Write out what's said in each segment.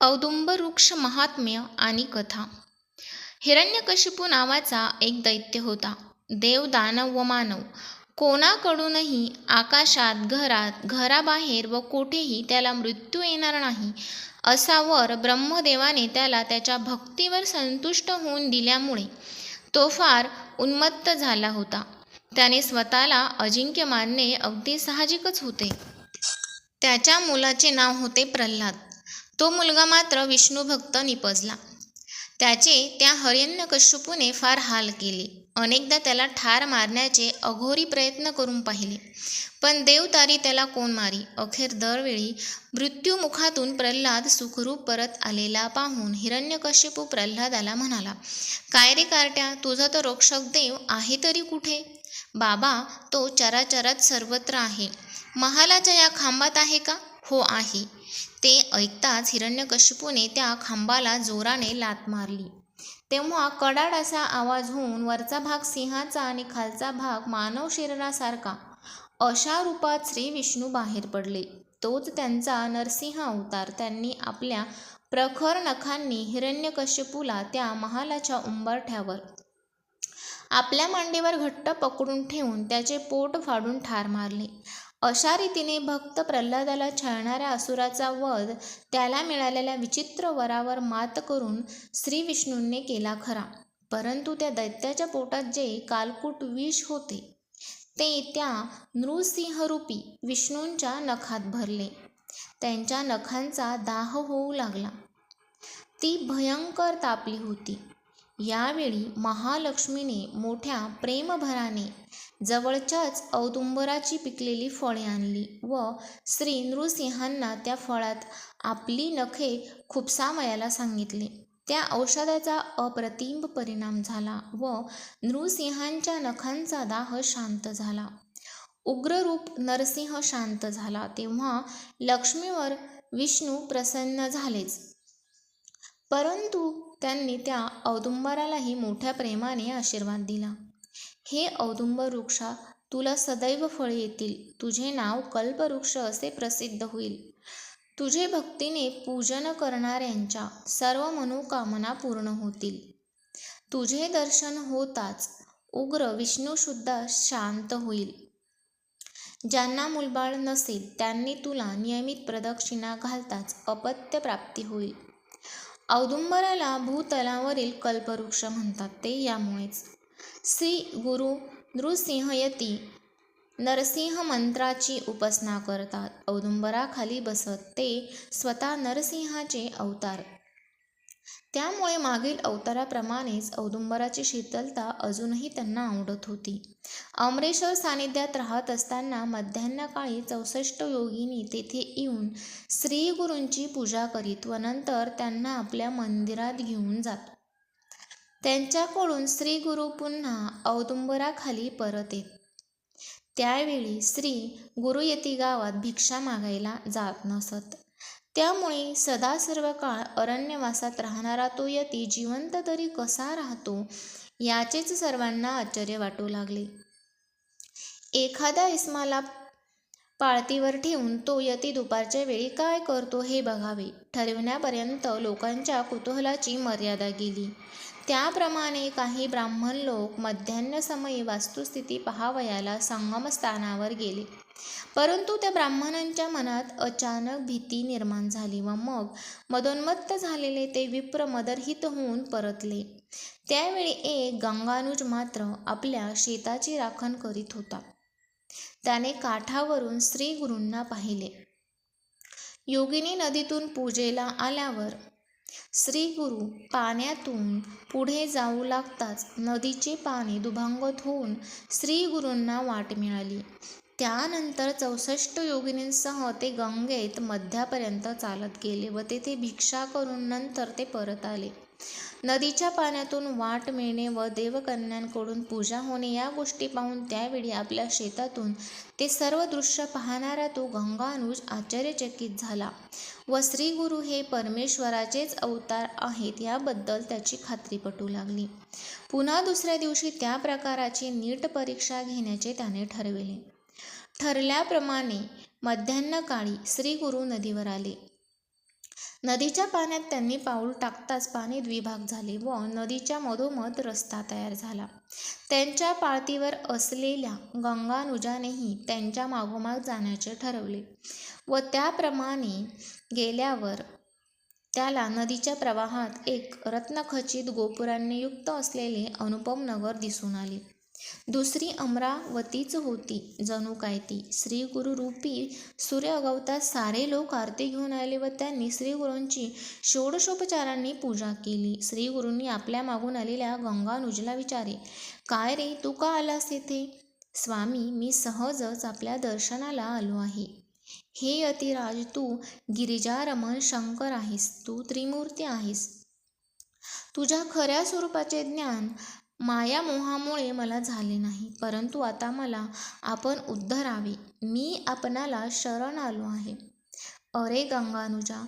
औदुंब वृक्ष महात्म्य आणि कथा. हिरण्यकशिपू नावाचा एक दैत्य होता. देव दानव व मानव. कोणाकडूनही आकाशात घरात घराबाहेर व कोठेही त्याला मृत्यू येणार नाही असा वर ब्रह्मदेवाने त्याला त्याच्या भक्तीवर संतुष्ट होऊन दिल्यामुळे तो फार उन्मत्त झाला होता. त्याने स्वतःला अजिंक्य मानणे अगदी साहजिकच होते. त्याच्या मुलाचे नाव होते प्रल्हाद. तो मुलगा मात्र विष्णूभक्त निपजला. त्याचे त्या हिरण्यकशिपूने फार हाल केले. अनेकदा त्याला ठार मारण्याचे अघोरी प्रयत्न करून पाहिले. पण देवतारी त्याला कोण मारी? अखेर दरवेळी मृत्यूमुखातून प्रल्हाद सुखरूप परत आलेला पाहून हिरण्यकश्यपू प्रल्हादाला म्हणाला काय रे कार्ट्या तुझा तर रोक्षक देव आहे तरी कुठे? बाबा तो चराचरात सर्वत्र आहे. महालाच्या या खांबात आहे का? हो आहे. ते ऐकताच हिरण्यकशिपूने त्या खांबाला जोराने लात मारली. तेव्हा कडाड असा आवाज होऊन वरचा भाग सिंहाचा आणि खालचा भाग मानव शरीरासारखा अशा रूपात श्री विष्णू बाहेर पडले. तोच त्यांचा नरसिंह अवतार. त्यांनी आपल्या प्रखर नखांनी हिरण्यकश्यपूला त्या महालाच्या उंबरठ्यावर आपल्या मांडीवर घट्ट पकडून ठेवून त्याचे पोट फाडून ठार मारले. अशा रीतीने भक्त प्रल्हादाला छळणाऱ्या असुराचा वध त्याला मिळालेल्या विचित्र वरावर मात करून श्री विष्णूंनी केला खरा. परंतु त्या दैत्याच्या पोटात जे कालकूट विष होते ते त्या नृसिंहरूपी विष्णूंच्या नखात भरले. त्यांच्या नखांचा दाह होऊ लागला. ती भयंकर तापली होती. यावेळी महालक्ष्मीने मोठ्या प्रेमभराने जवळच्याच औदुंबराची पिकलेली फळे आणली व श्री नृसिंहांना त्या फळात आपली नखे खुपसामयाला सांगितले. त्या औषधाचा अप्रतिम परिणाम झाला व नृसिंहांच्या नखांचा दाह शांत झाला. उग्ररूप नरसिंह शांत झाला तेव्हा लक्ष्मीवर विष्णू प्रसन्न झालेच. परंतु त्यांनी त्या औदुंबरालाही मोठ्या प्रेमाने आशीर्वाद दिला. हे औदुंब वृक्षा तुला सदैव फळ येतील. तुझे नाव कल्पवृक्ष असे प्रसिद्ध होईल. तुझे भक्तीने पूजन करणाऱ्यांच्या सर्व मनोकामना पूर्ण होतील. तुझे दर्शन होताच उग्र विष्णूसुद्धा शांत होईल. ज्यांना मुलबाळ नसेल त्यांनी तुला नियमित प्रदक्षिणा घालताच अपत्य प्राप्ती होईल. औदुंबराला भूतलावरील कल्पवृक्ष म्हणतात ते यामुळेच श्री गुरु नृसिंहयती नरसिंह मंत्राची उपासना करतात. औदुंबराखाली बसत ते स्वतः नरसिंहाचे अवतार. त्यामुळे मागील अवताराप्रमाणेच औदुंबराची शीतलता अजूनही त्यांना आवडत होती. अमरेश्वर सानिध्यात राहत असताना मध्यान्हकाळी चौसष्ट योगिनी तेथे येऊन श्रीगुरूंची पूजा करीत व नंतर त्यांना आपल्या मंदिरात घेऊन जात. त्यांच्याकडून श्री गुरु पुन्हा औदुंबराखाली परत येत. त्यावेळी श्री गुरुयती गावात भिक्षा मागायला जात नसत. त्यामुळे सदा सर्व काळ अरण्यवासात राहणारा तो यती जिवंत तरी कसा राहतो याचेच सर्वांना आश्चर्य वाटू लागले. एखाद्या इस्माला पाळतीवर ठेवून तो यती दुपारच्या वेळी काय करतो हे बघावे ठरविण्यापर्यंत लोकांच्या कुतूहलाची मर्यादा गेली. त्याप्रमाणे काही ब्राह्मण लोक मध्यान्हसमयी वास्तुस्थिती पहावयाला संगमस्थानावर गेले. परंतु त्या ब्राह्मणांच्या मनात अचानक भीती निर्माण झाली व मग मदोन्मत्त झालेले ते विप्र मदरहित होऊन परतले. त्यावेळी एक गंगानुज मात्र आपल्या शेताची राखण करीत होता. त्याने काठावरून श्री गुरूंना पाहिले. योगिनी नदीतून पूजेला आल्यावर श्री गुरु पाण्यातून पुढे जाऊ लागताच नदीचे पाणी दुभांगत होऊन श्री गुरूंना वाट मिळाली. त्यानंतर चौसष्ट योगिनींसह ते गंगेत मध्यापर्यंत चालत गेले व तेथे भिक्षा करून नंतर ते परत आले. नदीच्या पाण्यातून वाट मिळणे व देवकन्यांकडून पूजा होणे या गोष्टी पाहून त्यावेळी आपल्या शेतातून ते सर्व दृश्य पाहणारा तो गंगानुज आश्चर्यचकित झाला. व श्रीगुरु हे परमेश्वराचेच अवतार आहेत याबद्दल त्याची खात्री पटू लागली. पुन्हा दुसऱ्या दिवशी त्या प्रकाराची नीट परीक्षा घेण्याचे त्याने ठरविले. ठरल्याप्रमाणे मध्यान्हकाळी श्रीगुरु नदीवर आले. नदीच्या पाण्यात त्यांनी पाऊल टाकताच पाणी द्विभाग झाले व नदीच्या मधोमध रस्ता तयार झाला. त्यांच्या पाळतीवर असलेल्या गंगानुजानेही त्यांच्या मागोमाग जाण्याचे ठरवले व त्याप्रमाणे गेल्यावर त्याला नदीच्या प्रवाहात एक रत्नखचित गोपुरांनी युक्त असलेले अनुपम नगर दिसून आले. दुसरी अमरावतीच होती. जणू काय ती? श्री गुरुरूपी सूर्य अगवता सारे लोक आरती घेऊन आले व त्यांनी श्रीगुरूंची षोडशोपचारांनी पूजा केली. श्रीगुरूंनी आपल्या मागून आलेल्या गंगानुजला विचारे काय रे तू का आलास येथे स्वामी मी सहजच आपल्या दर्शनाला आलो आहे. हे अतिराज तू गिरिजारमण शंकर आहेस. तू त्रिमूर्ती आहेस. तुझ्या खऱ्या स्वरूपाचे ज्ञान मायामोहामुळे मला झाले नाही परंतु आता मला आपण उद्धरावे मी आपणाला शरण आलो आहे. अरे गंगानुजा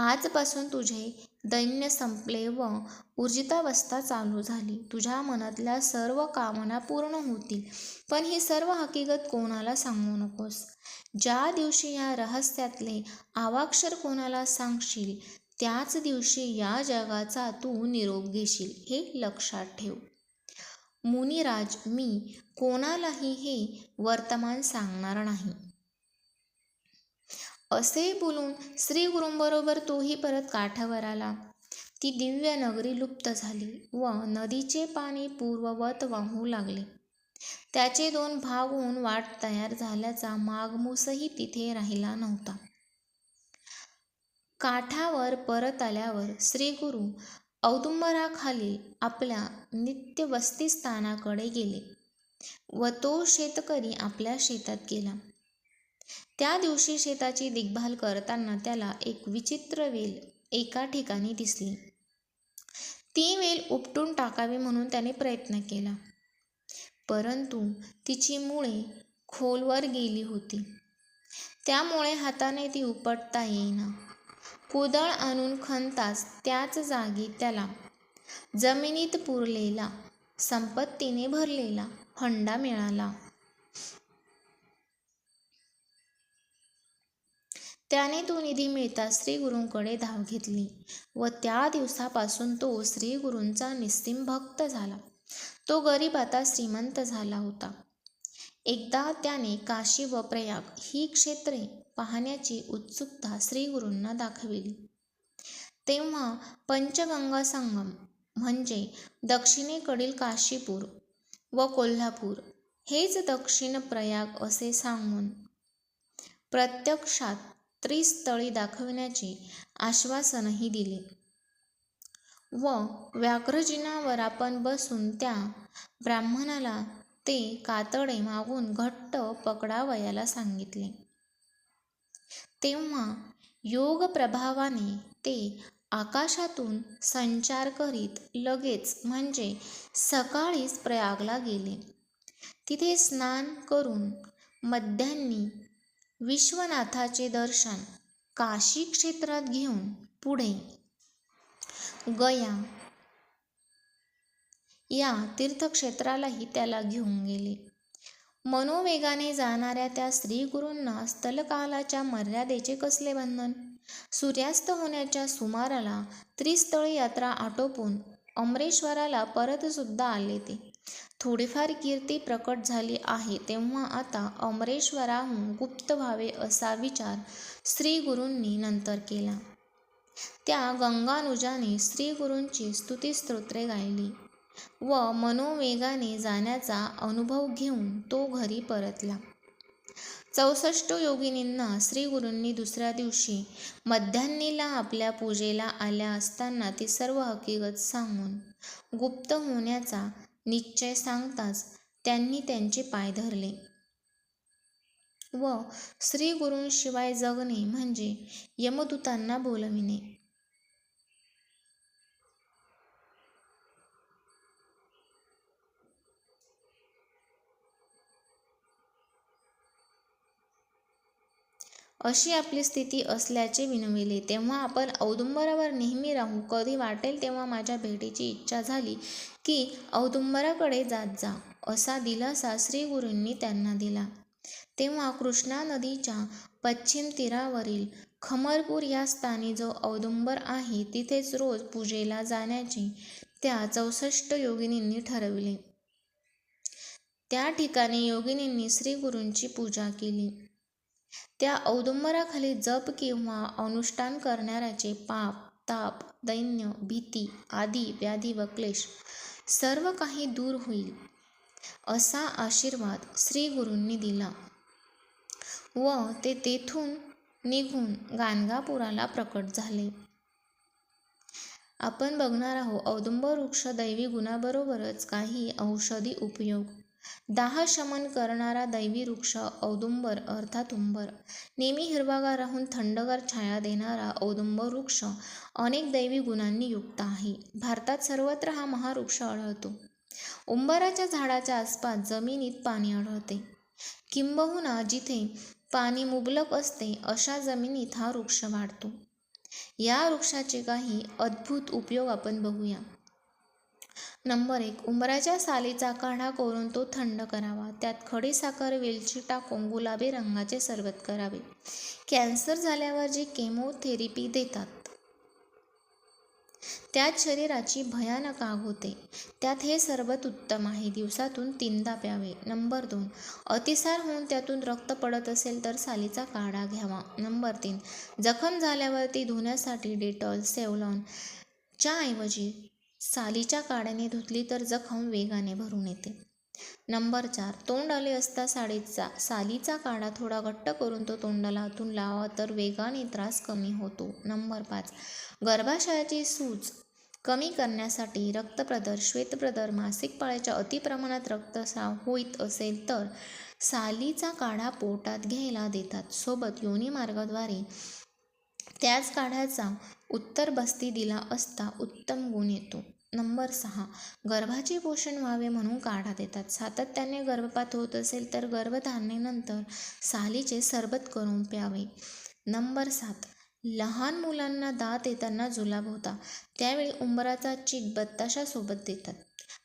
आजपासून तुझे दैन्य संपले व ऊर्जितावस्था चालू झाली. तुझ्या मनातल्या सर्व कामना पूर्ण होतील पण ही सर्व हकीकत कोणाला सांगू नकोस? ज्या दिवशी या रहस्यातले आवाक्षर कोणाला सांगशील त्याच दिवशी या जगाचा तू निरोप घेशील हे लक्षात ठेव. मुनिराज मी कोणालाही हे वर्तमान सांगणार नाही. असे बोलून श्रीगुरूंबरोबर तोही परत काठावर आला. ती दिव्य नगरी लुप्त झाली व नदीचे पाणी पूर्ववत वाहू लागले. त्याचे दोन भाग होऊन वाट तयार झाल्याचा मागमूसही तिथे राहिला नव्हता. काठावर परत आल्यावर श्रीगुरू औदुंबराखाली आपल्या नित्य वस्तीस्थानाकडे गेले व तो शेतकरी आपल्या शेतात गेला. त्या दिवशी शेताची देखभाल करताना त्याला एक विचित्र वेल एका ठिकाणी दिसली. ती वेल उपटून टाकावी म्हणून त्याने प्रयत्न केला. परंतु तिची मुळे खोलवर गेली होती. त्यामुळे हाताने ती उपटता येईना. कुदळ आणून खणताच त्याच जागी त्याला जमिनीत पुरलेला संपत्तीने भरलेला फंडा मिळाला. त्याने तो निधी मिळताच श्रीगुरूंकडे धाव घेतली व त्या दिवसापासून तो श्रीगुरूंचा निस्सिम भक्त झाला. तो गरीब आता श्रीमंत झाला होता. एकदा त्याने काशी व प्रयाग ही क्षेत्रे पाहण्याची उत्सुकता श्रीगुरूंना दाखविली. तेव्हा पंचगंगा संगम म्हणजे दक्षिणेकडील काशीपूर व कोल्हापूर हेच दक्षिण प्रयाग असे सांगून प्रत्यक्षात त्रिस्थळी दाखविण्याचे आश्वासनही दिले. व व्याघ्रजिनावर आपण बसून त्या ब्राह्मणाला ते कातडे मागून घट्ट पकडावयाला सांगितले. तेव्हा योग प्रभावाने ते आकाशातून संचार करीत लगेच म्हणजे सकाळीच प्रयागला गेले. तिथे स्नान करून मध्यान्नी विश्वनाथाचे दर्शन काशी क्षेत्रात घेऊन पुढे गया. या तीर्थक्षेत्रालाही त्याला घेऊन गेले. मनोवेगाने जाणाऱ्या त्या गुरूंना स्थलकालाच्या मर्यादेचे कसले बंधन? सूर्यास्त होण्याच्या सुमाराला त्रिस्थळी यात्रा आटोपून अमरेश्वराला परत सुद्धा आले ते. थोडीफार कीर्ती प्रकट झाली आहे तेव्हा आता अमरेश्वराहून गुप्त व्हावे असा विचार श्री गुरूंनी नंतर केला. त्या गंगानुजाने श्रीगुरूंची स्तुतीस्तोत्रे गायली. व मनोवेगाने जाण्याचा अनुभव घेऊन तो घरी परतला. चौसष्ट योगिनींना श्रीगुरूंनी दुसऱ्या दिवशी मध्यान्नीला आपल्या पूजेला आल्या असताना ती सर्व हकीकत सांगून गुप्त होण्याचा निश्चय सांगताच त्यांनी त्यांचे पाय धरले. व श्रीगुरूंशिवाय जगणे म्हणजे यमदूतांना बोलविणे. अशी आपली स्थिती असल्याचे विनविले तेव्हा आपण औदुंबरावर नेहमी राहू कधी वाटेल तेव्हा माझ्या भेटीची इच्छा झाली की औदुंबराकडे जात जा असा दिलासा श्रीगुरूंनी त्यांना दिला तेव्हा कृष्णा नदीच्या पश्चिम तीरावरील खमरपूर या स्थानी जो औदुंबर आहे तिथेच रोज पूजेला जाण्याचे त्या चौसष्ट योगिनींनी ठरविले. त्या ठिकाणी योगिनींनी श्रीगुरूंची पूजा केली. त्या औदुंबराखाली जप किंवा अनुष्ठान करणाऱ्याचे पाप, ताप, दैन्य, भीती आदी व्याधी व क्लेश सर्व काही दूर होईल असा आशीर्वाद श्री गुरूंनी दिला व ते तेथून निघून गाणगापुराला प्रकट झाले. आपण बघणार आहोत औदुंबर वृक्ष दैवी गुणांबरोबरच काही औषधी उपयोग. दाह शमन करणारा दैवी वृक्ष औदुंबर अर्थात उंबर. नेहमी हिरवागार राहून थंडगार छाया देणारा औदुंबर वृक्ष अनेक दैवी गुणांनी युक्त आहे. भारतात सर्वत्र हा महावृक्ष आढळतो. उंबराच्या झाडाच्या आसपास जमिनीत पाणी आढळते. किंबहुना जिथे पाणी मुबलक असते अशा जमिनीत हा वृक्ष वाढतो. या वृक्षाचे काही अद्भुत उपयोग आपण बघूया. नंबर एक उंबराच्या सालीचा काढा करून तो थंड करावा. त्यात खडीसाखर, वेलची टाकून गुलाबी रंगाचे सरबत करावे. कॅन्सर झाल्यावर जे केमोथेरपी देतात त्यात शरीराची भयानक आग होते. त्यात हे सरबत उत्तम आहे. दिवसातून तीनदा प्यावे. नंबर दोन अतिसार होऊन त्यातून रक्त पडत असेल तर सालीचा काढा घ्यावा. नंबर तीन जखम झाल्यावर ती धुण्यासाठी डेटॉल, सेवलॉन च्या ऐवजी सालीच्या काड्याने धुतली तर जखम वेगाने भरून येते. नंबर चार तोंड आले असता सालीचा काढा थोडा घट्ट करून तो तोंडाला आतून लावा तर वेगाने त्रास कमी होतो. नंबर पाच गर्भाशयाची सूज कमी करण्यासाठी रक्तप्रदर, श्वेतप्रदर, मासिक पाळ्याच्या अति प्रमाणात रक्तस्राव होईत असेल तर सालीचा काढा पोटात घ्यायला देतात. सोबत योनी मार्गाद्वारे त्याच काढ्याचा उत्तर बस्ती दिला असता उत्तम गुण येतो. नंबर सहा गर्भाचे पोषण व्हावे म्हणून काढा देतात. सातत्याने गर्भपात होत असेल तर गर्भधारणेनंतर सालीचे सरबत करून प्यावे. नंबर सात लहान मुलांना दात येताना जुलाब होता त्यावेळी उंबराचा चीक बत्ताशासोबत देतात.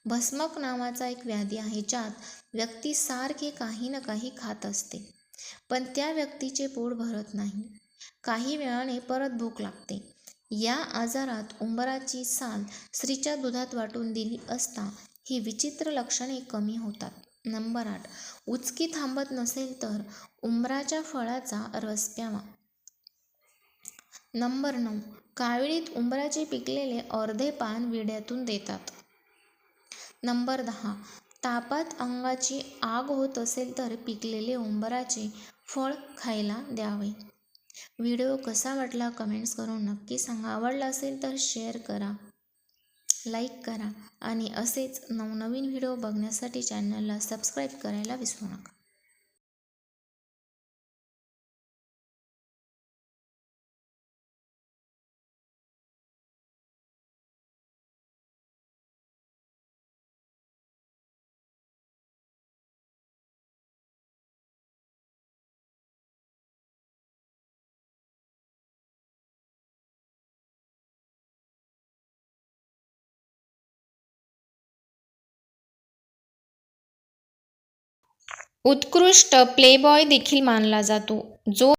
भस्मक नावाचा एक व्याधी आहे ज्यात व्यक्ती सारखे काही ना काही खात असते पण त्या व्यक्तीचे पोट भरत नाही. काही वेळाने परत भूक लागते. या आजारात उंबराची साल स्त्रीच्या दुधात वाटून दिली असता ही विचित्र लक्षणे कमी होतात. नंबर आठ उचकी थांबत नसेल तर उंबराच्या फळाचा रस प्यावा. नंबर नऊ काविळीत उंबराचे पिकलेले अर्धे पान विड्यातून देतात. नंबर दहा तापात अंगाची आग होत असेल तर पिकलेले उंबराचे फळ खायला द्यावे. व्हिडिओ कसा वाटला कमेंट्स करून नक्की सांगा. आवडला असेल तर शेअर करा, लाईक करा आणि असेच नवनवीन व्हिडिओ बघण्यासाठी चॅनलला सबस्क्राईब करायला विसरू नका. उत्कृष्ट प्लेबॉय देखील मानला जातो. जो